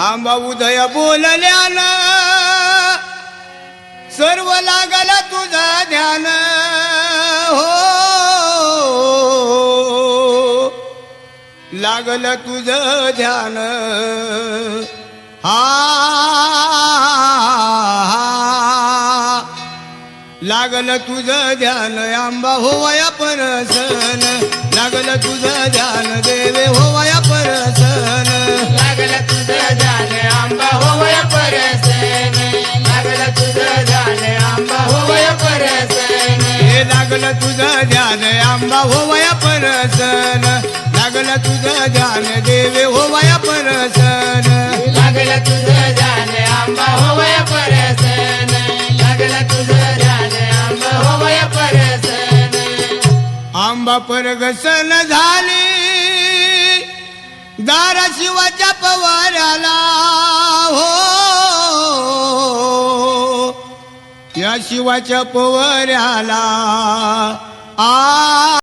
आंबा उदय बोलल्यानं सर्व लागला तुझं ध्यान. हो लागल तुझं ध्यान. हा लागल तुझं ध्यान आंबा होवाया परसन. लागल तुझं ध्यान दे. लागलं तुझं ध्यान आंबा होवाया परसन. लागलं तुझं ध्यान देवे होवाया परसन. लागलं तुझं ध्यान आंबा होवय परसन. लागलं तुझं ध्यान आंबा होवय परसन. आंबा परगसन झाली दारा शिवाच्या पवाराला या शिवाच्या पवाऱ्याला आ